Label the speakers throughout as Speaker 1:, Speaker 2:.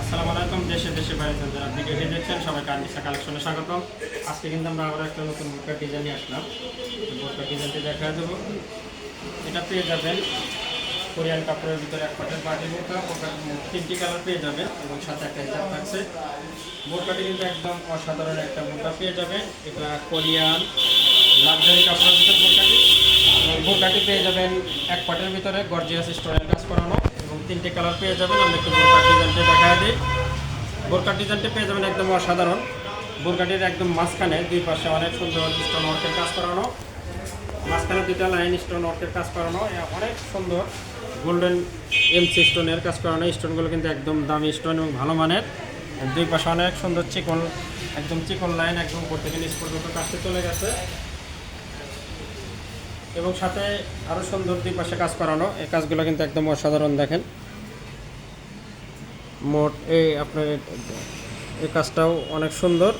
Speaker 1: আসসালামু আলাইকুম, দেশে দেশে বাইরে যারা ভিডিওটি দেখছেন, সবাইকে আনিসা কালেকশনে স্বাগতম। আজকে কিন্তু আমরা আবার একটা নতুন বোরকার ডিজাইন নিয়ে আসলাম। বোরকার ডিজাইনটি দেখা দেবো। এটা পেয়ে যাবেন কোরিয়ান কাপড়ের ভিতরে এক পাটের বাটি বোরকা তিনটি কালার পেয়ে যাবেন এবং সাথে একটা হিসাব থাকছে। বোরকাটি কিন্তু একদম অসাধারণ একটা বোরকা পেয়ে যাবেন। এটা কোরিয়ান লাক্সারি কাপড়ের ভিতরে বোরকাটি। বোরকাটি পেয়ে যাবেন এক পাটের ভিতরে গর্জিয়াস স্টোনের কাজ করানো। তিনটে কালার পেয়ে যাবেন। আমরা একটু বোরকার ডিজাইনটা দেখা দিই। বোরকার ডিজাইনটা পেয়ে যাবেন একদম অসাধারণ। বোরকাটির একদম মাঝখানে দুই পাশে অনেক সুন্দর স্টোন ওয়ার্কের কাজ করানো। মাঝখানে দুইটা লাইন স্টোন ওয়ার্কের কাজ করানো। অনেক সুন্দর গোল্ডেন এমসি স্টোনের কাজ করানো। স্টোনগুলো কিন্তু একদম দামি স্টোন এবং ভালো মানের। দুই পাশে অনেক সুন্দর চিকন, একদম চিকন লাইন একদম থেকে নিচ পর্যন্ত কাজটি চলে গেছে। এবং সাথে আরও সুন্দর দুই পাশে কাজ করানো। এই কাজগুলো কিন্তু একদম অসাধারণ দেখেন। মোট এই আপনার এই কাজটাও অনেক সুন্দর।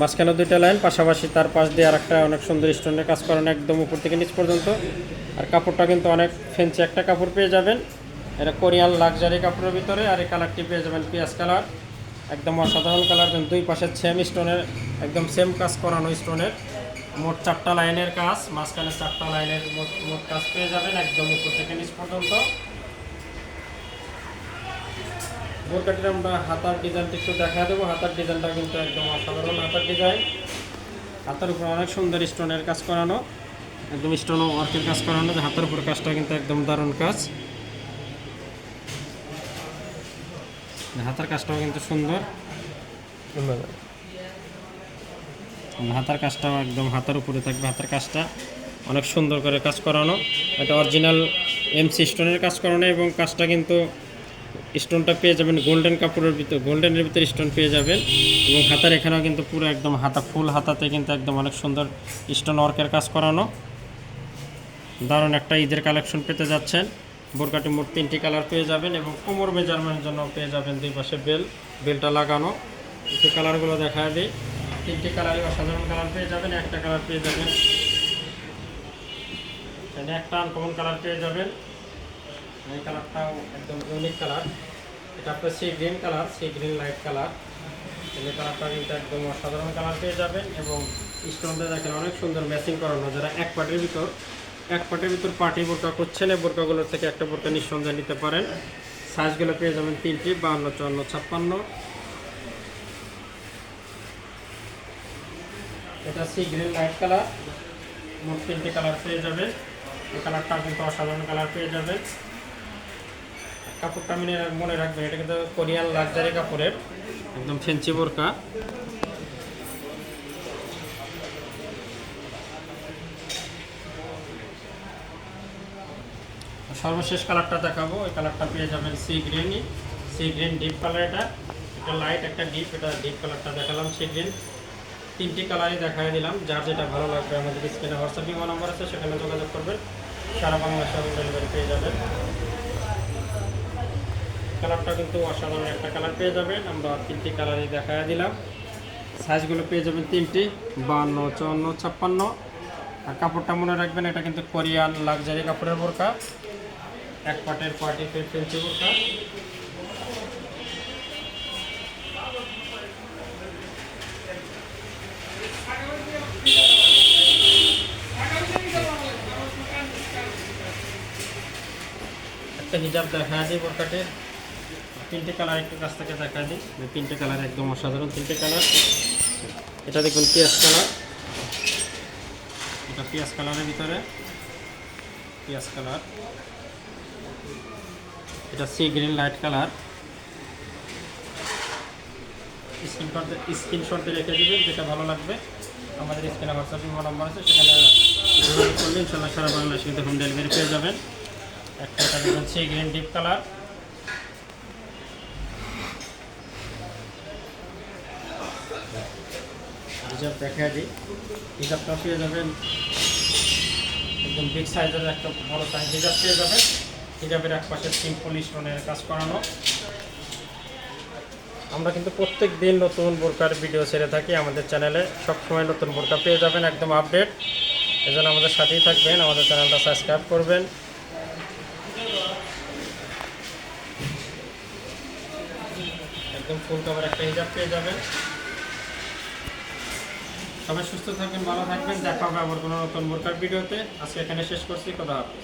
Speaker 1: মাঝখানে দুইটা লাইন, পাশাপাশি তার পাশ দিয়ে আর একটা অনেক সুন্দর স্টোনের কাজ করানো একদম উপর থেকে নিচ পর্যন্ত। আর কাপড়টা কিন্তু অনেক ফেন্সি একটা কাপড় পেয়ে যাবেন। এটা কোরিয়ান লাক্সারি কাপড়ের ভিতরে আর এই কালারটি পেয়ে যাবেন পিঁয়াজ কালার। একদম অসাধারণ কালার দুই পাশে সেম স্টোনের একদম সেম কাজ করানো স্টোনের মোট চারটা লাইনের কাজ, মাঝখানে চারটা লাইনের মোট কাজ পেয়ে যাবেন একদম উপর থেকে নিচ পর্যন্ত। বোরকাটির আমরা হাতার ডিজাইনটা একটু দেখা দেবো। হাতার ডিজাইনটা কিন্তু একদম অসাধারণ হাতার ডিজাইন। হাতার উপর অনেক সুন্দর স্টোনের কাজ করানো, একদম স্টোন ওয়ার্কের কাজ করানো হাতের উপর কাজটা কিন্তু একদম দারুণ কাজ। হাতার কাজটাও কিন্তু সুন্দর। হাতার কাজটাও একদম হাতার উপরে থাকবে, হাতার কাজটা অনেক সুন্দর করে কাজ করানো। এটা অরিজিনাল এমসি স্টোনের কাজ করানো এবং কাজটা কিন্তু স্টোনটা পেয়ে যাবেন গোল্ডেন কাপড়ের ভিতর গোল্ডেনের ভিতরে স্টোন পেয়ে যাবেন এবং হাতার এখানেও কিন্তু পুরো একদম হাতা ফুল হাতাতে কিন্তু একদম অনেক সুন্দর স্টোন ওয়ার্কের কাজ করানো। দারুণ একটা ঈদের কালেকশন পেতে যাচ্ছেন। বোরকাটি মোট তিনটি কালার পেয়ে যাবেন এবং কোমর মেজারমেন্টের জন্য পেয়ে যাবেন দুই পাশে বেল বেলটা লাগানো। একটু কালারগুলো দেখা দিই। তিনটি কালারই অসাধারণ কালার পেয়ে যাবেন, একটা কালার পেয়ে যাবেন। একটা আনকমন কালার পেয়ে যাবেন। এই কালারটাও একদম ইউনিক কালার এটা আপনার sea green colour sea green light colour এই কালারটা কিন্তু একদম অসাধারণ কালার পেয়ে যাবেন এবং স্টোনটা দেখেন অনেক সুন্দর ম্যাচিং করানো, যারা এক পাটের ভিতর, এক পাটের ভিতর পার্টি বোরকা করছেন এই বোরকাগুলোর থেকে একটা বোরকা নিঃসন্দেহে নিতে পারেন। সাইজগুলো পেয়ে যাবেন তিনটি, বাহান্ন, চুয়ান্ন, ছাপ্পান্ন। এটা সি গ্রিন লাইট কালার মোট তিনটি কালার পেয়ে যাবে। এই কালারটা কিন্তু অসাধারণ কালার পেয়ে যাবে। কাপড়টা মনে মনে রাখবেন এটা কিন্তু কোরিয়ান লাক্সারি কাপড়ের। একদম ফেন্সি বোরকা। সর্বশেষ কালারটা দেখাবো। ওই কালারটা পেয়ে যাবেন সি গ্রিনই সি গ্রিন ডিপ কালার এটা। এটা লাইট একটা ডিপ এটা ডিপ কালারটা দেখালাম সি গ্রিন তিনটি কালারই দেখাই দিলাম। যার যেটা ভালো লাগবে আমাদের স্ক্রিনে হোয়াটসঅ্যাপ ইমো নাম্বার আছে, সেখানে যোগাযোগ করবেন। সারা বাংলাদেশে হোম ডেলিভারি পেয়ে যাবেন। কালারটা কিন্তু অসাধারণ একটা কালার পেয়ে যাবেন। আমরা তিনটি কালারই দেখাই দিলাম। সাইজগুলো পেয়ে যাবেন তিনটি, বান্ন, চুয়ান্ন, ছাপ্পান্ন। আর কাপড়টা মনে রাখবেন, এটা কিন্তু কোরিয়ান লাক্সারি কাপড়ের বোরকা এক পাটের পার্টি ফেন্সি বোরকা একটা হিজাব দেখা দিই বোরকাটির তিনটে কালার একটু কাছ থেকে দেখা দিই। তিনটে কালার একদম অসাধারণ, তিনটে কালার এটা দেখুন পিঁয়াজ কালার এটা পিঁয়াজ কালারের ভিতরে। পিঁয়াজ কালার এটা sea green light colour screenshot screenshot রেখে দিবেন, যেটা ভালো লাগবে। আমাদের স্ক্রিনে হোয়াটসঅ্যাপ ইমো নাম্বার আছে, সেখানে যোগাযোগ করলে ইনশাল্লাহ সারা বাংলাদেশে কিন্তু হোম ডেলিভারি পেয়ে যাবেন। একটা দেখবেন সি গ্রিন ডিপ কালার হিসাব দেখা দিই। হিসাবটা পেয়ে যাবেন। একদম বিগ সাইজের একটা বড় সাইজ হিসাব পেয়ে যাবেন। হিসাবের এক পাশে সিম্পল স্টোনের কাজ করানো। আমরা কিন্তু প্রত্যেক দিন নতুন বোরকার ভিডিও ছেড়ে থাকি আমাদের চ্যানেলে সবসময় নতুন বোরকা পেয়ে যাবেন, একদম আপডেট এজন্য আমাদের সাথেই থাকবেন, আমাদের চ্যানেলটা সাবস্ক্রাইব করবেন। একদম ফুল কভার একটা হিজাব পেয়ে যাবেন। সবাই সুস্থ থাকবেন, ভালো থাকবেন। দেখা হবে আবার কোনো নতুন বোরকার ভিডিওতে আজকে এখানে শেষ করছি কথা হবে